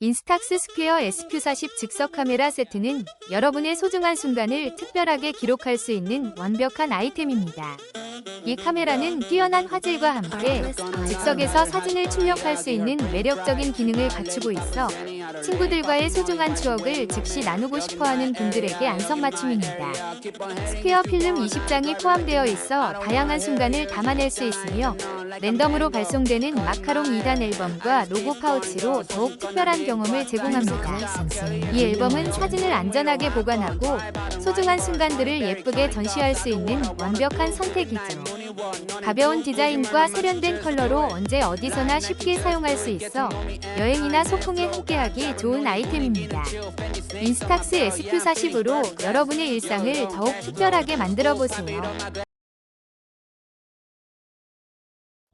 인스탁스 스퀘어 SQ40 즉석 카메라 세트는 여러분의 소중한 순간을 특별하게 기록할 수 있는 완벽한 아이템입니다. 이 카메라는 뛰어난 화질과 함께 즉석에서 사진을 출력할 수 있는 매력적인 기능을 갖추고 있어 친구들과의 소중한 추억을 즉시 나누고 싶어하는 분들에게 안성맞춤입니다. 스퀘어 필름 20장이 포함되어 있어 다양한 순간을 담아낼 수 있으며 랜덤으로 발송되는 마카롱 2단 앨범과 로고 파우치로 더욱 특별한 경험을 제공합니다. 이 앨범은 사진을 안전하게 보관하고 소중한 순간들을 예쁘게 전시할 수 있는 완벽한 선택이죠. 가벼운 디자인과 세련된 컬러로 언제 어디서나 쉽게 사용할 수 있어 여행이나 소풍에 함께하기 좋은 아이템입니다. 인스탁스 SQ40으로 여러분의 일상을 더욱 특별하게 만들어 보세요.